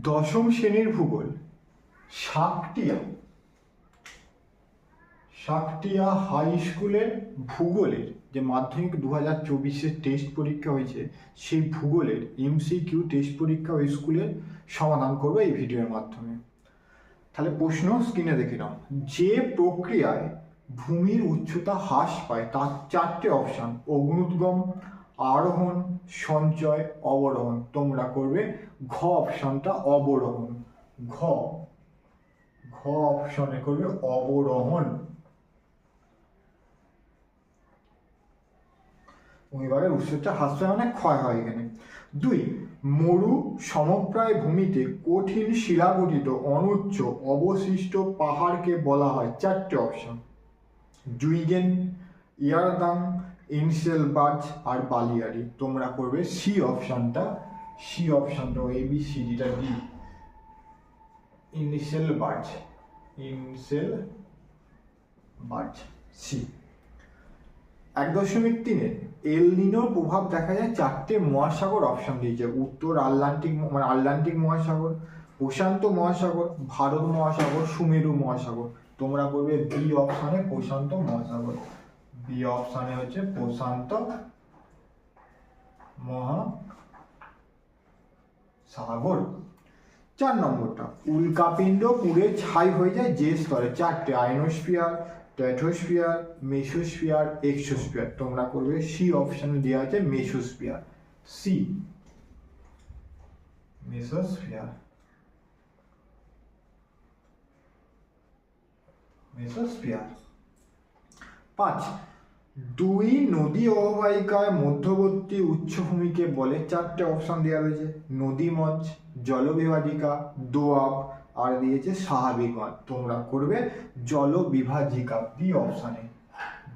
দশম শ্রেণির ভূগোল, শাকটিয়া। শাকটিয়া হাই স্কুলের ভূগোলের যে মাধ্যমিক দু হাজার চব্বিশের টেস্ট পরীক্ষা হয়েছে, সেই ভূগোলের এমসিকিউ টেস্ট পরীক্ষা ওই স্কুলের সমাধান করব এই ভিডিওর মাধ্যমে। তাহলে প্রশ্ন স্ক্রিনে দেখে নাও। যে প্রক্রিয়ায় ভূমির উচ্চতা হ্রাস পায়, তার চারটে অপশান, অগ্নুদ্গম আরোহণ, সঞ্চয়, অবরোহণ। তোমরা করবে ঘ অপশনটা অবরোহণ। ঘ। ঘ অপশনে করবে অবরোহণ। ভূমিভাগের উৎসটা হ্রাস পায় মানে ক্ষয় হয় এখানে। দুই, মরু সমপ্রায় ভূমিতে কঠিন শিলাগঠিত অনুচ্চ অবশিষ্ট পাহাড়কে বলা হয় চারটে অপশন। জুইগেন, ইয়ারদাং ইনসেল বাজ আর বালিয়ারি। তোমরা করবে সি অপশনটা সি অপশনটা এ বি সি ডিটা ডি ইনিশিয়াল বাজ ইনসেল বাজ সি এক দশমিক তিনে এল নিনোর প্রভাব দেখা যায় চারটে মহাসাগর অপশন দিয়েছে উত্তর আটলান্টিক মানে আটলান্টিক মহাসাগর, প্রশান্ত মহাসাগর, ভারত মহাসাগর, সুমেরু মহাসাগর। তোমরা করবে বি অপশনে প্রশান্ত মহাসাগর। বি অপশনে হচ্ছে প্রশান্ত মহাসাগর চার নম্বরটা, উল্কাপিণ্ড পুড়ে ছাই হয়ে যায় যে স্তরে। চারটে আইনোস্ফিয়ার ট্যাটোস্ফিয়ার মেসোস্ফিয়ার এক্সোস্ফিয়ার তোমরা করবে সি অপশনে দেওয়া আছে মেসোস্ফিয়ার সি মেসোস্ফিয়ার মেসোস্ফিয়ার পাঁচ দুই নদী অববাহিকায় মধ্যবর্তী উচ্চভূমিকে বলে চারটে অপশন দেওয়া রয়েছে। নদীমঞ্চ জলবিভাজিকা দোয়াব আর দিয়েছে মাঠ তোমরা করবে জলবিভাজিকা বি অপশনে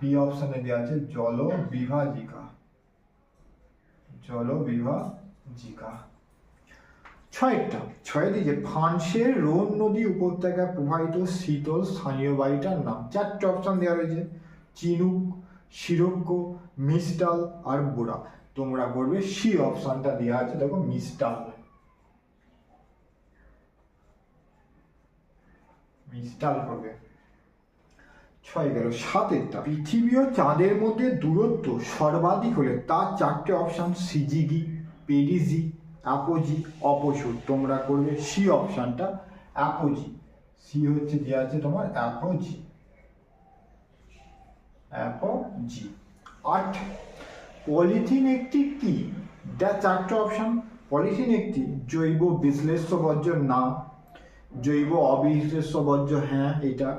বি অপশনে দেওয়া আছে জলবিভাজিকা। জলবিভাজিকা। ছয়টা। ছয় দিয়েছে ফ্রান্সের রোন নদী উপত্যকায় প্রবাহিত শীতল স্থানীয় বাড়িটার নাম। চারটে অপশন দেওয়া রয়েছে। চিনুক সিরক্য মিস্টাল আর বোরা তোমরা করবে সি অপশনটা দেওয়া আছে, দেখো মিস্টাল মিস্টাল করবে। ছয় গেল, সাতেরটা। পৃথিবী ও চাঁদের মধ্যে দূরত্ব সর্বাধিক হলে তার চারটে অপশন সিজিগি পেডিজি অ্যাপোজি অপসুর তোমরা করবে সি অপশনটা অ্যাপোজি সি হচ্ছে যে আছে তোমার অ্যাপোজি অ্যাপোজি আট। পলিথিন একটি কি? যা চারটে অপশন পলিথিন একটি জৈব বিশ্লেষ্য বর্জ্য না জৈব অবিশ্লেষ্য বর্জ্য হ্যাঁ এটা।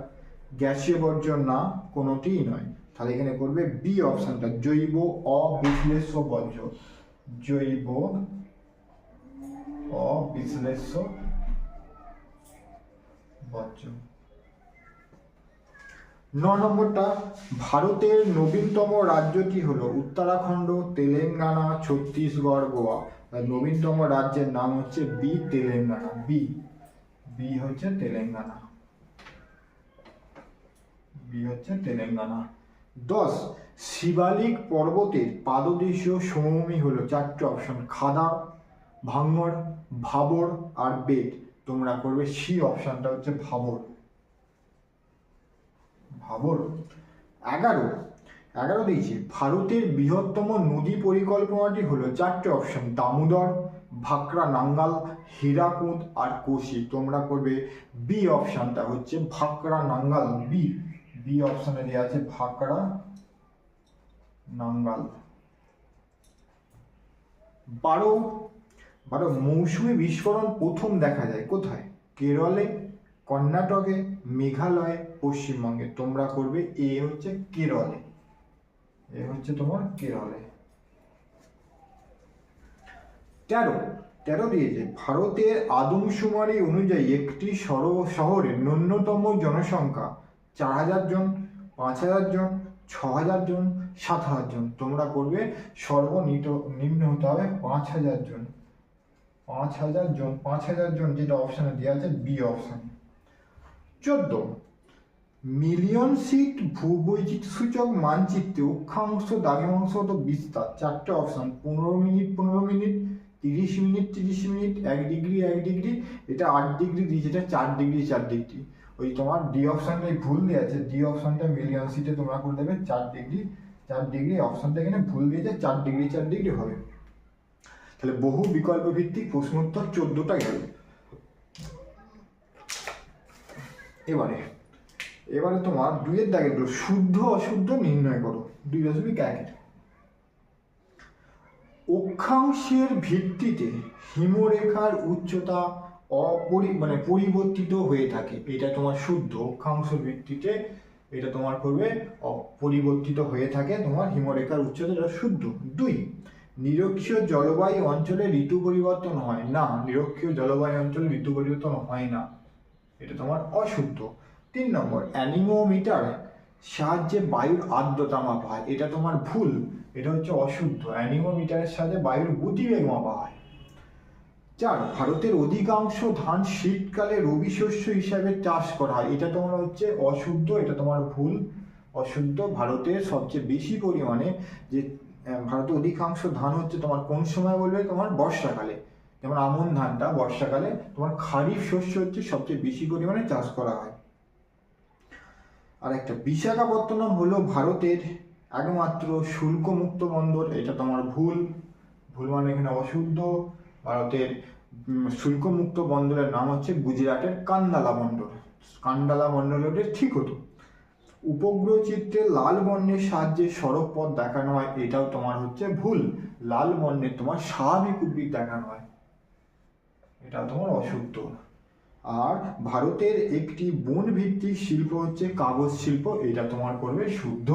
গ্যাসীয় বর্জ্য না, কোনোটিই নয়। তাহলে এখানে করবে বি অপশনটা জৈব অবিশ্লেষ্য বর্জ্য। জৈব অবিশ্লেষ্য বর্জ্য। ন নম্বরটা, ভারতের নবীনতম রাজ্যটি হলো? উত্তরাখণ্ড, তেলেঙ্গানা, ছত্তিশগড়, গোয়া। নবীনতম রাজ্যের নাম হচ্ছে বি তেলেঙ্গানা। বি বি হচ্ছে তেলেঙ্গানা। বি হচ্ছে তেলেঙ্গানা। দশ, শিবালিক পর্বতের পাদদেশীয় সমভূমি হলো চারটে অপশন, খাদা, ভাঙ্গর, ভাবর আর বেদ তোমরা করবে সি অপশনটা হচ্ছে ভাবর। ভাবর। এগারো। এগারো দিয়েছি। ভারতের বৃহত্তম নদী পরিকল্পনাটি হলো চারটে অপশন দামোদর, ভাকরা নাঙ্গাল, হীরাকুদ আর কোশি। তোমরা করবে বি অপশনটা হচ্ছে ভাকরা নাঙ্গাল বি বি অপশনে দেওয়া আছে ভাকরা নাঙ্গাল। বারো। বারো, মৌসুমী বিস্ফোরণ প্রথম দেখা যায় কোথায়? কেরলে কর্ণাটকে মেঘালয়ে, পশ্চিমবঙ্গে। তোমরা করবে এ হচ্ছে কেরলে। এ হচ্ছে তোমার কেরলে। তেরো। তেরো দিয়েছে। ভারতের আদমশুমারি অনুযায়ী একটি সর শহরে ন্যূনতম জনসংখ্যা চার হাজার জন, পাঁচ হাজার জন, ছ হাজার জন, সাত হাজার জন। তোমরা করবে সর্বনিম্ন, নিম্ন হতে হবে পাঁচ হাজার জন। পাঁচ হাজার জন, পাঁচ হাজার জন যেটা অপশানে দেওয়া আছে বি অপশান চোদ্দ। মিলিয়ন সিট ভূবৈচিত্র সূচক মানচিত্রে অক্ষাংশ দ্রাঘিমাংশ তো বিস্তার। চারটে অপশন, পনেরো মিনিট পনেরো মিনিট, তিরিশ মিনিট তিরিশ মিনিট, এক ডিগ্রি এক ডিগ্রি, এটা আট ডিগ্রি দিয়েছে, এটা চার ডিগ্রি চার ডিগ্রি। ওই তোমার ডি অপশনটাই ভুল দিয়ে আছে, ডি অপশানটা মিলিয়ন সিটে তোমরা করে দেবে, চার ডিগ্রি চার ডিগ্রি, অপশানটা এখানে ভুল দিয়েছে, চার ডিগ্রি চার ডিগ্রি হবে। তাহলে বহু বিকল্প ভিত্তিক প্রশ্নোত্তর চোদ্দটা গেল। এবারে এবারে তোমার দুইয়ের দাগেরগুলো শুদ্ধ অশুদ্ধ নির্ণয় করো, দুই দশমিক একের অক্ষাংশের ভিত্তিতে হিমরেখার উচ্চতা অপরি মানে পরিবর্তিত হয়ে থাকে। এটা তোমার শুদ্ধ অক্ষাংশের ভিত্তিতে এটা তোমার করবে, অপরিবর্তিত হয়ে থাকে তোমার হিমরেখার উচ্চতা, এটা শুদ্ধ। দুই, নিরক্ষীয় জলবায়ু অঞ্চলে ঋতু পরিবর্তন হয় না। নিরক্ষীয় জলবায়ু অঞ্চলে ঋতু পরিবর্তন হয় না। এটা তোমার অশুদ্ধ। তিন নম্বর, অ্যানিমোমিটার সাহায্যে বায়ুর আর্দ্রতা মাপা হয় এটা তোমার ভুল। এটা হচ্ছে অশুদ্ধ। অ্যানিমোমিটারের সাহায্যে বায়ুর গতিবেগ মাপা হয় চার, ভারতের অধিকাংশ ধান শীতকালে রবি শস্য হিসাবে চাষ করা হয়। এটা তোমার হচ্ছে অশুদ্ধ, এটা তোমার ভুল। অশুদ্ধ ভারতের সবচেয়ে বেশি পরিমাণে যে ভারতের অধিকাংশ ধান হচ্ছে তোমার কোন সময় বলবে? তোমার বর্ষাকালে। যেমন আমন ধানটা বর্ষাকালে তোমার খারিফ শস্য হচ্ছে সবচেয়ে বেশি পরিমাণে চাষ করা হয়। আর একটা বিশাখাপত্তনম হলো ভারতের একমাত্র শুল্কমুক্ত বন্দর, এটা তোমার ভুল। ভুল মানে এখানে অশুদ্ধ। ভারতের শুল্কমুক্ত বন্দরের নাম হচ্ছে গুজরাটের কান্দালা বন্দর। কান্দালা বন্দর ঠিক হতো। উপগ্রহ চিত্রে লাল বর্ণের সাহায্যে সড়ক পথ দেখানো হয়, এটাও তোমার হচ্ছে ভুল। লাল বর্ণের তোমার স্বাভাবিক উদ্ভিদ দেখানো হয়। এটা তোমার অশুদ্ধ। আর ভারতের একটি বন ভিত্তিক শিল্প হচ্ছে কাগজ শিল্প, এটা তোমার করবে শুদ্ধ।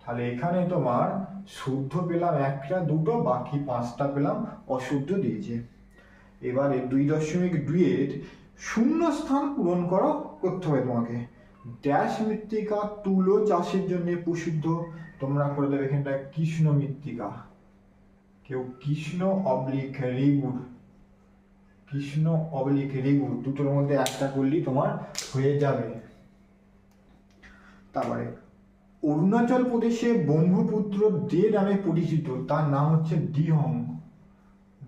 তাহলে এখানে তোমার শুদ্ধ পেলাম একটা, দুটো, বাকি পাঁচটা পেলাম অশুদ্ধ দিয়েছে। এবারে দুই দশমিক দুইয়ের শূন্য স্থান পূরণ করো করতে হবে তোমাকে। ড্যাশ মৃত্তিকা তুলো চাষের জন্য প্রসিদ্ধ। তোমরা করে দেবে এখানটা কৃষ্ণ মৃত্তিকা। কেউ কৃষ্ণ অবলিক রেগুড় কৃষ্ণ অবলিক রেগুড় দুটোর মধ্যে একটা করলেই তোমার হয়ে যাবে। তারপরে, অরুণাচল প্রদেশে ব্রহ্মপুত্র দে নামে পরিচিত, তার নাম হচ্ছে দিহং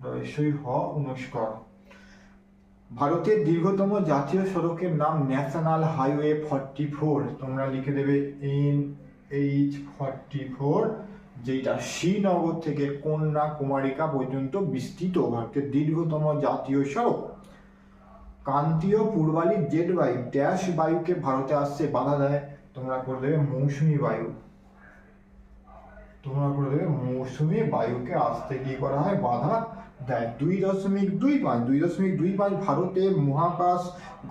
রয়সই হ, অনুষ্কর। ভারতের দীর্ঘতম জাতীয় সড়কের নাম ন্যাশনাল হাইওয়ে ফর্টি ফোর, তোমরা লিখে দেবে এন এইচ ফর্টি ফোর। যেটা শ্রীনগর থেকে কন্যাকুমারিকা পর্যন্ত বিস্তৃত ভারতের দীর্ঘতম জাতীয় সড়ক। কান্তীয় পূর্বালি জেট বায়ু, ড্যাশ বায়ুকে ভারতে আসছে বাধা দেয়, তোমরা করে দেবে মৌসুমী বায়ু। তোমরা করে দেবে মৌসুমী বায়ুকে আসতে কি করা হয়? বাধা দেয়। দুই দশমিক দুই পাঁচ, দুই দশমিক দুই পাঁচ ভারতে মহাকাশ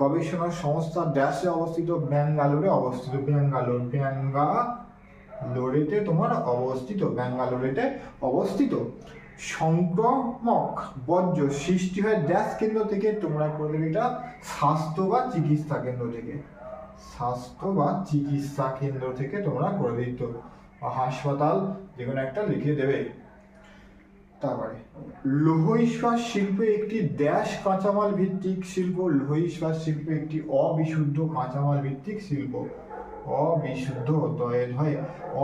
গবেষণা সংস্থা ড্যাশে অবস্থিত ব্যাঙ্গালোরে অবস্থিত। ব্যাঙ্গালোর ব্যাঙ্গালোরেতে তোমার অবস্থিত, ব্যাঙ্গালোরেতে অবস্থিত সংক্রমক বর্জ্য সৃষ্টি হয় ড্যাশ কেন্দ্র থেকে। তোমরা করে এটা স্বাস্থ্য বা চিকিৎসা কেন্দ্র থেকে। স্বাস্থ্য বা চিকিৎসা কেন্দ্র থেকে তোমরা করে দিত হাসপাতাল যে কোনো একটা লিখে দেবে। তারপরে লৌহ ইস্পাত শিল্প একটি ড্যাশ কাঁচামাল ভিত্তিক শিল্প। লৌহ ইস্পাত শিল্প একটি অবিশুদ্ধ কাঁচামাল ভিত্তিক শিল্প। অবিশুদ্ধ দয়ের হয়।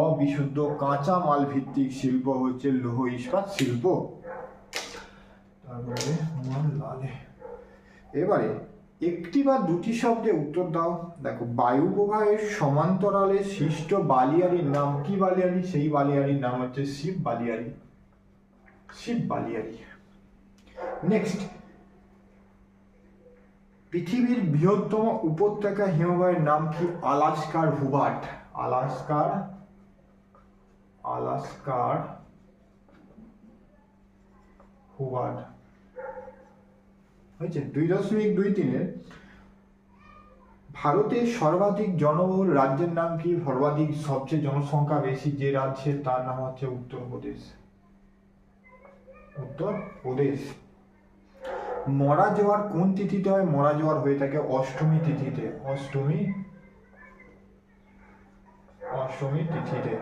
অবিশুদ্ধ কাঁচামাল ভিত্তিক শিল্প হচ্ছে লৌহ ইস্পাত শিল্প। তারপরে এবারে একটি বা দুটি শব্দে উত্তর দাও। দেখো, বায়ু প্রবাহের সমান্তরালে সৃষ্ট বালিয়ারির নাম কি বালিয়ারি সেই বালিয়ারির নাম হচ্ছে শিব বালিয়ারি শিব বালিয়ারি নেক্সট পৃথিবীর বৃহত্তম উপত্যকা হিমবাহের নাম কি আলাস্কার হুবার্ট আলাস্কার আলাস্কার হুবার্ট হয়েছে দুই দশমিক দুই তিনে। ভারতের সর্বাধিক জনবহুল রাজ্যের নাম কি? সর্বাধিক সবচেয়ে জনসংখ্যা বেশি যে রাজ্যের তার নাম হচ্ছে উত্তরপ্রদেশ। উত্তর প্রদেশ মরা জোয়ার কোন তিথিতে হয়? মরা জোয়ার হয়ে থাকে অষ্টমী তিথিতে। অষ্টমী? অষ্টমী তিথিতে।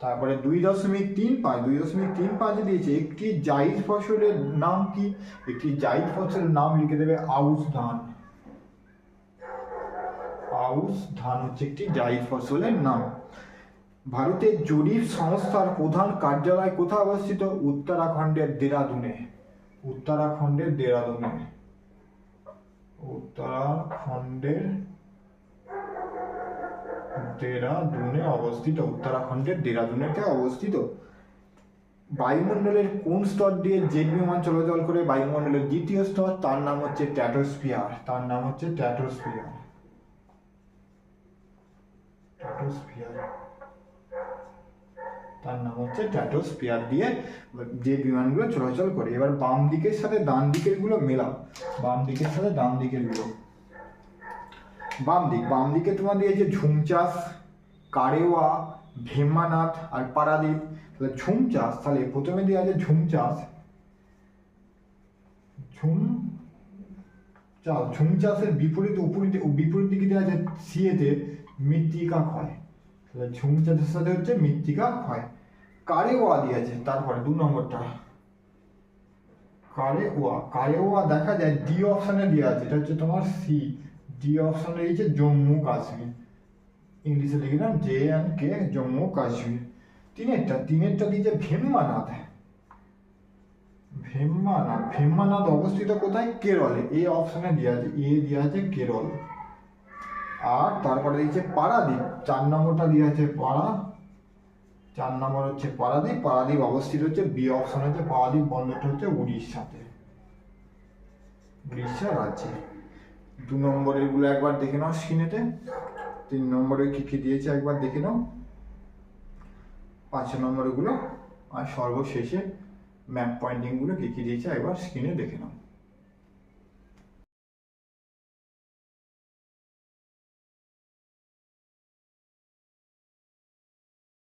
তারপরে দুই দশমিক তিন পাঁচ। দুই দশমিক তিন পাঁচ দিয়েছে একটি জাইদ ফসলের নাম কি? একটি জাইদ ফসলের নাম লিখে দেবে আউশ ধান। আউশ ধান হচ্ছে একটি জাইদ ফসলের নাম। ভারতের জরিপ সংস্থার প্রধান কার্যালয় কোথায় অবস্থিত? উত্তরাখণ্ডের দেরাদুনে। উত্তরাখণ্ডের দেরাদুনে উত্তরাখণ্ডের দেরাদুনে অবস্থিত, উত্তরাখণ্ডের দেরাদুনেতে অবস্থিত। বায়ুমণ্ডলের কোন স্তর দিয়ে জেট বিমান চলাচল করে? বায়ুমণ্ডলের দ্বিতীয় স্তর, তার নাম হচ্ছে ট্যাটোস্ফিয়ার তার নাম হচ্ছে ট্যাটোস্ফিয়ার ট্যাটোস্ফিয়ার তার নাম হচ্ছে ট্যাটোস্ফিয়ার দিয়ে যে বিমানগুলো চলাচল করে। এবার বাম দিকের সাথে ডান দিকেরগুলো মেলাও। বাম দিকের সাথে ডান দিকেরগুলো। বাম দিক, বাম দিকে তোমার দিয়েছে ঝুম চাষ, কারেওয়া ভীমানাথ আর পারাদ্বীপ, তাহলে ঝুম চাষ, তাহলে প্রথমে দিয়ে আছে ঝুম চাষ। ঝুম চাষ, ঝুম চাষের বিপরীত, উপরীত, বিপরীত দিকে দেওয়া আছে সিএতে মৃত্তিকা ক্ষয়। তাহলে ঝুম চাষের সাথে হচ্ছে মৃত্তিকা ক্ষয়। কারে ওয়া দিয়েছে? তারপরে দু নম্বরটা। কারে ওয়া কারে ওয়া দেখা যায় ডি অপশনে দেওয়া আছে। এটা হচ্ছে তোমার সি। ডি অপশনে দিয়েছে জম্মু কাশ্মীর। ইংলিশে লিখলাম J and K Jammu Kashmir. তিনেরটা তিনেরটা দিয়েছে ভীমমানাথ ভীমমানাথ ভীমমানাথ অবস্থিত কোথায়? কেরলে। এই অপশনে দেওয়া আছে, এ দেওয়া আছে কেরল। আর তারপরে দিয়েছে পারাদ্বীপ, চার নম্বরটা দেওয়া আছে পাড়া চার নম্বর হচ্ছে পারাদ্বীপ পারাদ্বীপ অবস্থিত হচ্ছে বি অপশন হচ্ছে পারাদ্বীপ বন্দরটা হচ্ছে উড়িষ্যাতে, উড়িষ্যা রাজ্যে। দু নম্বরেরগুলো একবার দেখে নাও স্ক্রিনেতে তিন নম্বরে কি কি দিয়েছে একবার দেখে নাও। পাঁচ নম্বরেরগুলো আর সর্বশেষে ম্যাপ পয়েন্টিংগুলো কি কি দিয়েছে একবার স্ক্রিনে দেখে নাও।